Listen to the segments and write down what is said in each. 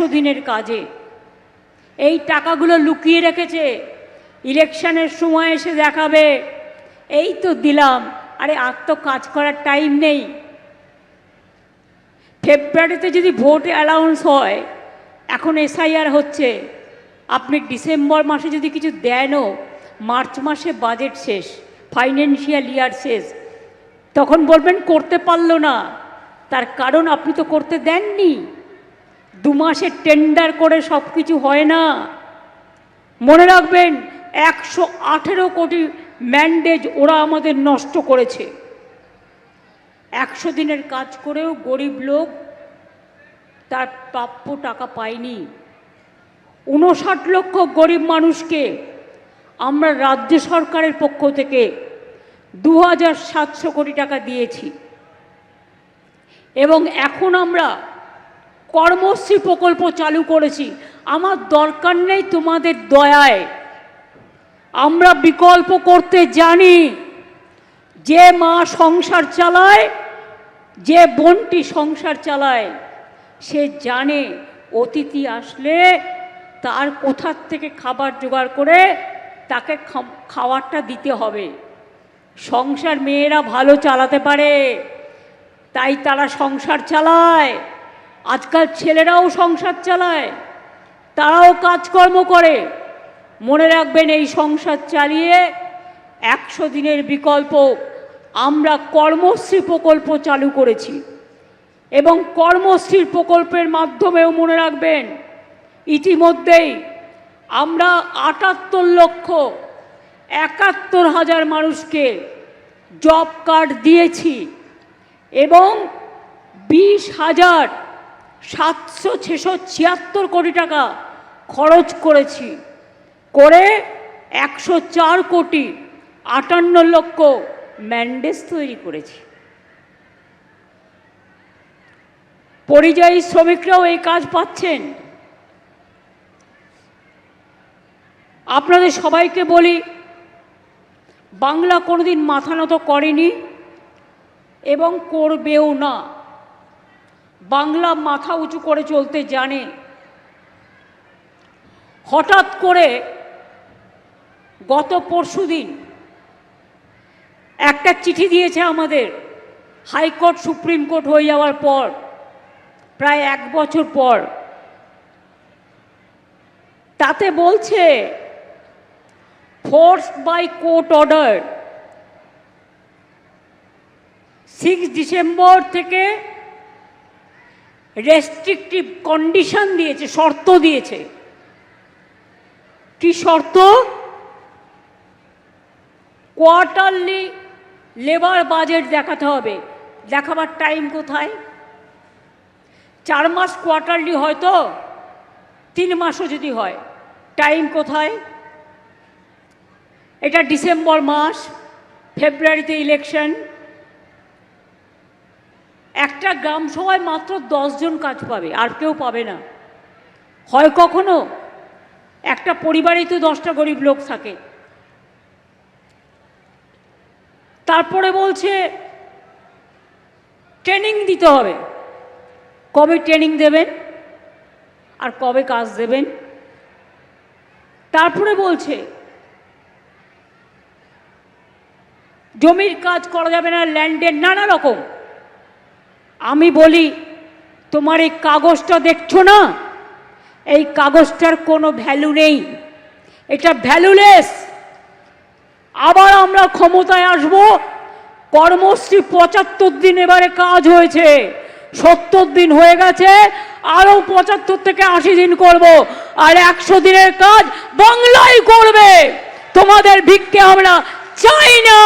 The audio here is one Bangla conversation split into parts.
একশো দিনের কাজে। এই টাকাগুলো লুকিয়ে রেখেছে। ইলেকশনের সময় এসে দেখাবে। এই তো দিলাম। আরে আর তো কাজ করার টাইম নেই। ফেব্রুয়ারিতে যদি ভোট অ্যালাউন্স হয়, এখন এসআইআর হচ্ছে। আপনি ডিসেম্বর মাসে যদি কিছু দেনও মার্চ মাসে বাজেট শেষ, ফাইন্যান্সিয়াল ইয়ার শেষ, তখন বলবেন করতে পারল না। তার কারণ আপনি তো করতে দেননি। দু মাসে টেন্ডার করে সব কিছু হয় না। মনে রাখবেন, একশো আঠেরো কোটি ম্যান্ডেজ ওরা আমাদের নষ্ট করেছে। একশো দিনের কাজ করেও গরিব লোক তার প্রাপ্য টাকা পায়নি। উনষাট লক্ষ গরিব মানুষকে আমরা রাজ্য সরকারের পক্ষ থেকে দু হাজার সাতশো কোটি টাকা দিয়েছি। এবং এখন আমরা কর্মশ্রী প্রকল্প চালু করেছি। আমার দরকার নেই তোমাদের দয়ায়। আমরা বিকল্প করতে জানি যে মা সংসার চালায়, যে বোনটি সংসার চালায়, সে জানে অতিথি আসলে তার কোথার থেকে খাবার জোগাড় করে তাকে খাবারটা দিতে হবে। সংসার মেয়েরা ভালো চালাতে পারে, তাই তারা সংসার চালায়। আজকাল ছেলেরাও সংসার চালায়, তারাও কাজকর্ম করে। মনে রাখবেন, এই সংসার চালিয়ে একশো দিনের বিকল্প আমরা কর্মশ্রী প্রকল্প চালু করেছি। এবং কর্মশ্রীর প্রকল্পের মাধ্যমেও মনে রাখবেন, ইতিমধ্যেই আমরা আটাত্তর লক্ষ একাত্তর হাজার মানুষকে জব কার্ড দিয়েছি এবং বিশ হাজার সাতশো ছশো ছিয়াত্তর কোটি টাকা খরচ করেছি। করে একশো চার কোটি আটান্ন লক্ষ ম্যান্ডেজ তৈরি করেছি। পরিযায়ী শ্রমিকরাও এই কাজ পাচ্ছেন। আপনাদের সবাইকে বলি, বাংলা কোনোদিন মাথা নত করেনি এবং করবেও না। বাংলা মাথা উঁচু করে চলতে জানে। হঠাৎ করে গত পরশুদিন একটা চিঠি দিয়েছে আমাদের হাইকোর্ট, সুপ্রিম কোর্ট হয়ে যাওয়ার পর, প্রায় এক বছর পর। তাতে বলছে force by court order six December থেকে রেস্ট্রিকটিভ কন্ডিশন দিয়েছে, শর্ত দিয়েছে। কি শর্ত? কোয়ার্টারলি লেবার বাজেট দেখাতে হবে। দেখাবার টাইম কোথায়? চার মাস কোয়ার্টারলি হয়তো তিন মাসও যদি হয় টাইম কোথায়? এটা ডিসেম্বর মাস, ফেব্রুয়ারিতে ইলেকশন একটা গ্রাম সভায় মাত্র জন কাজ পাবে, আর কেউ পাবে না। হয় কখনো একটা পরিবারেই তো দশটা গরিব লোক থাকে। তারপরে বলছে, ট্রেনিং দিতে হবে। কবে ট্রেনিং দেবেন? আর কবে কাজ দেবেন? তারপরে বলছে, জমির কাজ করা যাবে না ল্যান্ডের নানা রকম। আমি বলি, তোমার এই কাগজটা দেখছ না? এই কাগজটার কোনো ভ্যালু নেই। এটা ভ্যালুলেস আবার আমরা ক্ষমতায় আসব। কর্মশ্রী পঁচাত্তর দিন এবারে কাজ হয়েছে। সত্তর দিন হয়ে গেছে। আরও পঁচাত্তর থেকে আশি দিন করব। আর একশো দিনের কাজ বাংলায় করবে। তোমাদের ভিক্ষে আমরা চাই না।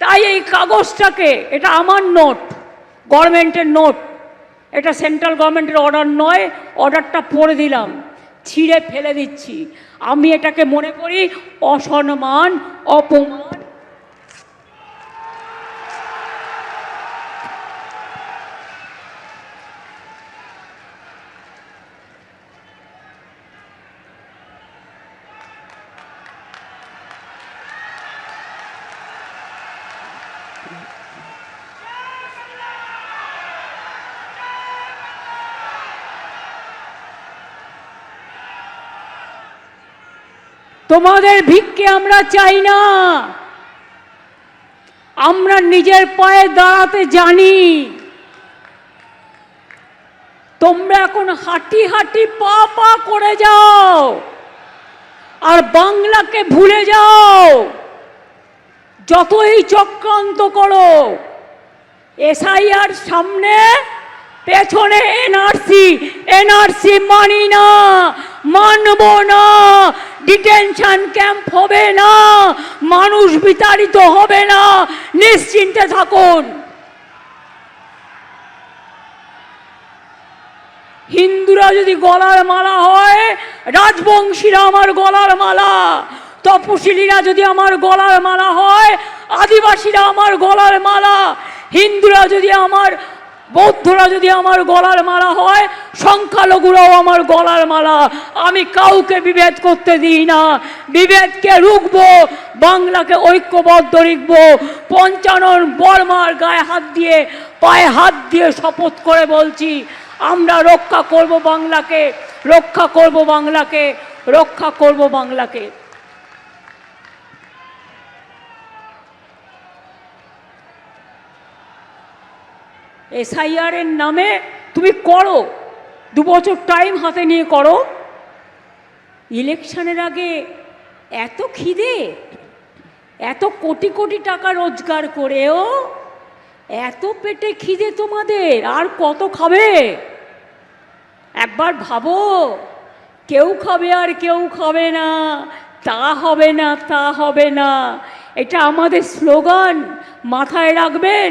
তাই এই কাগজটাকে, এটা আমার নোট, গভর্নমেন্টের নোট, এটা সেন্ট্রাল গভর্নমেন্টের অর্ডার নয়, অর্ডারটা পড়ে দিলাম, ছিঁড়ে ফেলে দিচ্ছি। আমি এটাকে মনে করি অসম্মান, অপমান। তোমাদের ভিক্ষে আমরা চাই না। আমরা নিজের পায়ে দাঁড়াতে জানি। তোমরা এখন হাঁটি হাঁটি পা পা করে যাও। আর বাংলাকে ভুলে যাও। যতই চক্রান্ত করো, এসআইআর সামনে, পেছনে এনআরসি এনআরসি মানি না, মানব না। ডিটেনশন ক্যাম্প হবে না, মানুষ বিতাড়িত হবে না, নিশ্চিন্তে থাকুন। হিন্দুরা যদি গলার মালা হয়, রাজবংশীরা আমার গলার মালা। তপশিলীরা যদি আমার গলার মালা হয়, আদিবাসীরা আমার গলার মালা। হিন্দুরা যদি আমার বৌদ্ধরা যদি আমার গলার মালা হয়, সংখ্যালঘুরাও আমার গলার মালা। আমি কাউকে বিভেদ করতে দিই না। বিভেদকে রুখবো, বাংলাকে ঐক্যবদ্ধ রাখব। পঞ্চানন বর্মার গায়ে হাত দিয়ে, পায়ে হাত দিয়ে শপথ করে বলছি, আমরা রক্ষা করব বাংলাকে, রক্ষা করব বাংলাকে, রক্ষা করব বাংলাকে। এসআইআর এর নামে তুমি করো। দু বছর টাইম হাতে নিয়ে করো। ইলেকশনের আগে এত খিদে, এত কোটি কোটি টাকা রোজগার করেও এত পেটে খিদে তোমাদের, আর কত খাবে? একবার ভাবো, কেউ খাবে আর কেউ খাবে না, তা হবে না, তা হবে না। এটা আমাদের স্লোগান, মাথায় রাখবেন।